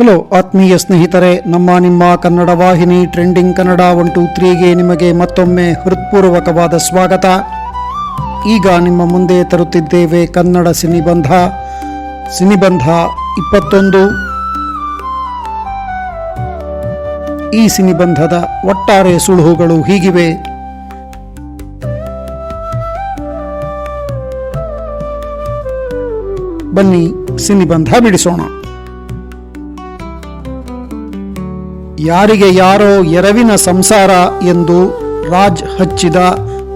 Hello ಆತ್ಮೀಯ ಸ್ನೇಹಿತರೆ, ನಮ್ಮ ನಿಮ್ಮ ಕನ್ನಡ ವಾಹಿನಿ ಟ್ರೆಂಡಿಂಗ್ ಕನ್ನಡ ಒನ್ ಟು ತ್ರೀಗೆ ನಿಮಗೆ ಮತ್ತೊಮ್ಮೆ ಹೃತ್ಪೂರ್ವಕವಾದ ಸ್ವಾಗತ. ಈಗ ನಿಮ್ಮ ಮುಂದೆ ತರುತ್ತಿದ್ದೇವೆ ಕನ್ನಡ ಸಿನಿಬಂಧ. ಸಿನಿಬಂಧ ಇಪ್ಪತ್ತೊಂದು. ಈ ಸಿನಿಬಂಧದ ಒಟ್ಟಾರೆ ಸುಳುಹುಗಳು ಹೀಗಿವೆ. ಬನ್ನಿ ಸಿನಿಬಂಧ ಬಿಡಿಸೋಣ. ಯಾರಿಗೆ ಯಾರೋ ಎರವಿನ ಸಂಸಾರ ಎಂದು ರಾಜ್ ಹಚ್ಚಿದ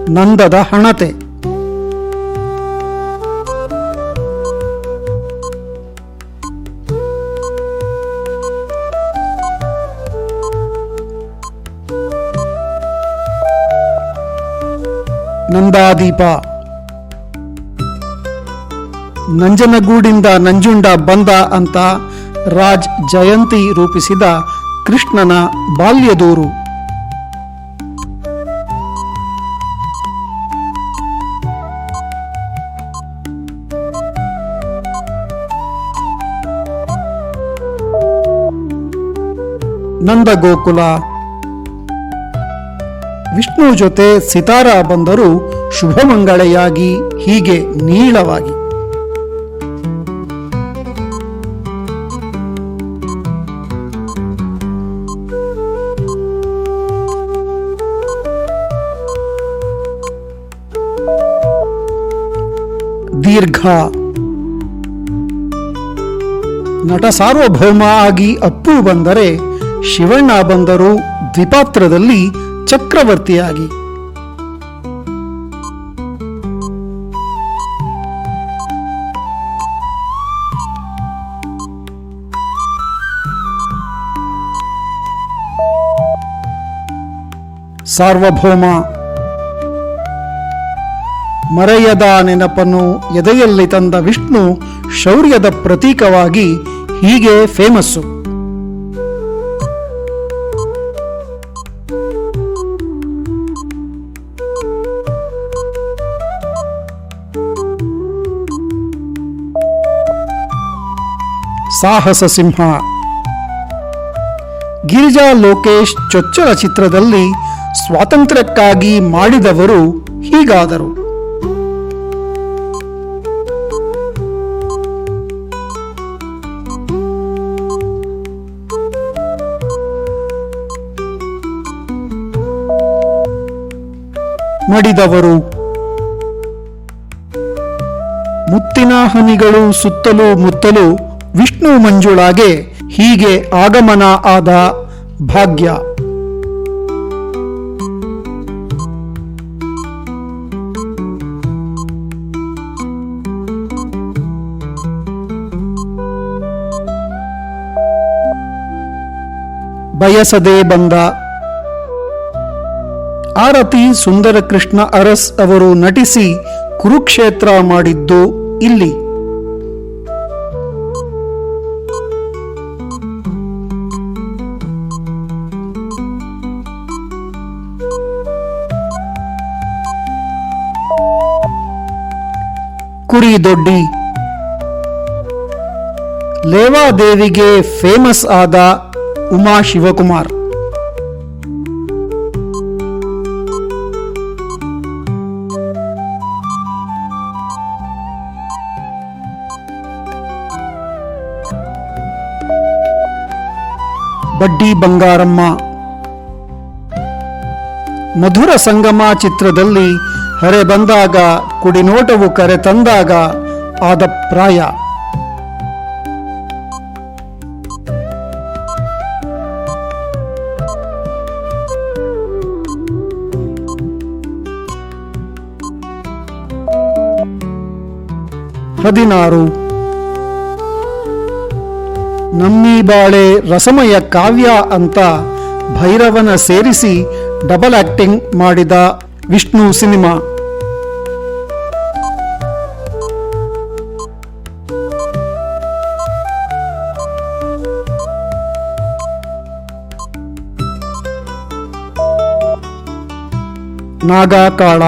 ನಂದದ ಹಣತೆ. ನಂದಾದೀಪ. ನಂಜನಗೂಡಿಂದ ನಂಜುಂಡ ಬಂದ ಅಂತ ರಾಜ್ ಜಯಂತಿ ರೂಪಿಸಿದ ಕೃಷ್ಣನ ಬಾಲ್ಯದೂರು. ನಂದಗೋಕುಲ. ವಿಷ್ಣು ಜೊತೆ ಸಿತಾರ ಬಂದರು ಶುಭಮಂಗಳೆಯಾಗಿ ಹೀಗೆ ನೀಳವಾಗಿ. ದೀರ್ಘ. ನಟ ಸಾರ್ವಭೌಮ ಆಗಿ ಅಪ್ಪು ಬಂದರೆ ಶಿವಣ್ಣ ಬಂದರು ದ್ವಿಪಾತ್ರದಲ್ಲಿ ಚಕ್ರವರ್ತಿಯಾಗಿ. ಸಾರ್ವಭೌಮ ಮರೆಯದ ನೆನಪನ್ನು ಎದೆಯಲ್ಲಿ ತಂದ ವಿಷ್ಣು ಶೌರ್ಯದ ಪ್ರತೀಕವಾಗಿ ಹೀಗೆ ಫೇಮಸ್ಸು. ಸಾಹಸ ಸಿಂಹ. ಗಿರಿಜಾ ಲೋಕೇಶ್ ಚೊಚ್ಚಲ ಚಿತ್ರದಲ್ಲಿ ಸ್ವಾತಂತ್ರ್ಯಕ್ಕಾಗಿ ಮಾಡಿದವರು ಹೀಗಾದರು. ಮಡಿದವರು ಮುತ್ತಿನ ಹನಿಗಳು ಸುತ್ತಲೂ ಮುತ್ತಲು ವಿಷ್ಣು ಮಂಜುಳಾಗೆ ಹೀಗೆ ಆಗಮನ ಆದ ಭಾಗ್ಯ. ಬಯಸದೆ ಬಂದ ಆರತಿ ಸುಂದರ ಕೃಷ್ಣ ಅರಸ್ ಅವರು ನಟಿಸಿ ಕುರುಕ್ಷೇತ್ರ ಮಾಡಿದ್ದು ಇಲ್ಲಿ. ಕುರಿ ದೊಡ್ಡಿ. ಲೇವಾದೇವಿಗೆ ಫೇಮಸ್ ಆದ ಉಮಾ ಶಿವಕುಮಾರ್. ಬಡ್ಡಿ ಬಂಗಾರಮ್ಮ. ಮಧುರ ಸಂಗಮ ಚಿತ್ರದಲ್ಲಿ ಹರೆ ಬಂದಾಗ ಕುಡಿನೋಟವು ಕರೆ ತಂದಾಗ ಆದ ಪ್ರಾಯ. ಹದಿನಾರು ನಮ್ಮಿ ಬಾಳೆ ರಸಮಯ ಕಾವ್ಯ ಅಂತ ಭೈರವನ ಸೇರಿಸಿ ಡಬಲ್ ಆಕ್ಟಿಂಗ್ ಮಾಡಿದ ವಿಷ್ಣು ಸಿನಿಮಾ. ನಾಗಾಕಾಳ.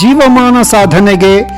ಜೀವಮಾನ ಸಾಧನೆಗೆ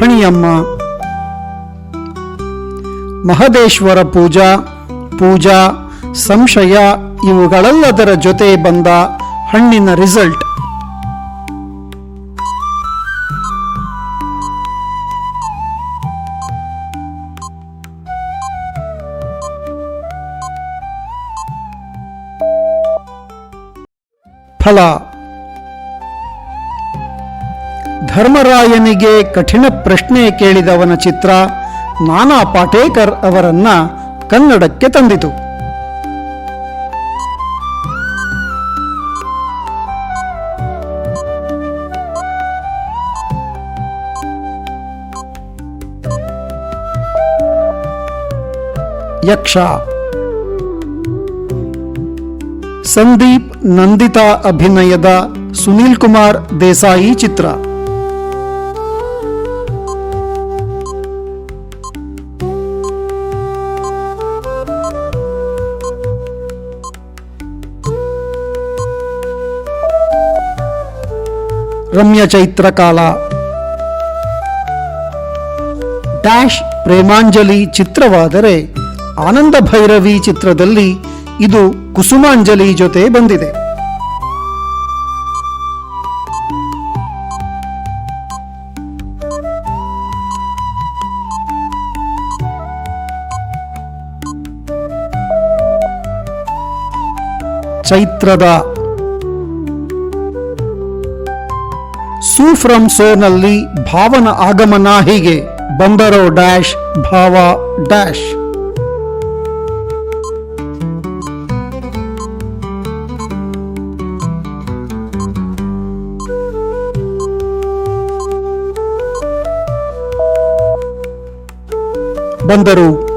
ಫಣಿಯಮ್ಮ ಮಹದೇಶ್ವರ ಪೂಜಾ ಪೂಜಾ ಸಂಶಯ ಇವುಗಳೆಲ್ಲದರ ಜೊತೆ ಬಂದ ಹಣ್ಣಿನ ರಿಸಲ್ಟ್ ಧರ್ಮರಾಯನಿಗೆ ಕಠಿಣ ಪ್ರಶ್ನೆ ಕೇಳಿದವನ ಚಿತ್ರ ನಾನಾ ಪಾಟೇಕರ್ ಅವರನ್ನ ಕನ್ನಡಕ್ಕೆ ತಂದಿತು. ಯಕ್ಷ. ಸಂದೀಪ್ ನಂದಿತಾ ಅಭಿನಯದ ಸುನೀಲ್ ಕುಮಾರ್ ದೇಸಾಯಿ ಚಿತ್ರ. ರಮ್ಯ ಚೈತ್ರಕಾಲ ಡ್ಯಾಶ್ ಪ್ರೇಮಾಂಜಲಿ ಚಿತ್ರವಾದರೆ ಆನಂದ ಭೈರವಿ ಚಿತ್ರದಲ್ಲಿ ಇದು ಕುಸುಮಾಂಜಲಿ ಜೊತೆ ಬಂದಿದೆ. ಚೈತ್ರದ ಸೂ ಫ್ರಮ್ ಸೋನಲ್ಲಿ ಭಾವನ ಆಗಮನ ಹೀಗೆ. ಬಂದರೋ ಡ್ಯಾಶ್, ಭಾವ ಡ್ಯಾಶ್. ಬಂದರು.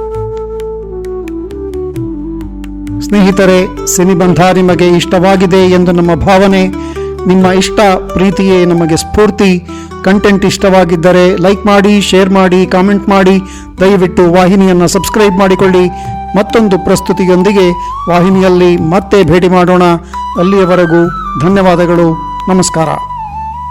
ಸ್ನೇಹಿತರೆ, ಸಿನಿಬಂಧ ನಿಮಗೆ ಇಷ್ಟವಾಗಿದೆ ಎಂದು ನಮ್ಮ ಭಾವನೆ. ನಿಮ್ಮ ಇಷ್ಟ ಪ್ರೀತಿಯೇ ನಮಗೆ ಸ್ಫೂರ್ತಿ ಕಂಟೆಂಟ್ ಇಷ್ಟವಾಗಿದ್ದರೆ ಲೈಕ್ ಮಾಡಿ ಶೇರ್ ಮಾಡಿ ಕಾಮೆಂಟ್ ಮಾಡಿ, ದಯವಿಟ್ಟು ವಾಹಿನಿಯನ್ನು ಸಬ್ಸ್ಕ್ರೈಬ್ ಮಾಡಿಕೊಳ್ಳಿ. ಮತ್ತೊಂದು ಪ್ರಸ್ತುತಿಯೊಂದಿಗೆ ವಾಹಿನಿಯಲ್ಲಿ ಮತ್ತೆ ಭೇಟಿ ಮಾಡೋಣ. ಅಲ್ಲಿಯವರೆಗೂ ಧನ್ಯವಾದಗಳು, ನಮಸ್ಕಾರ.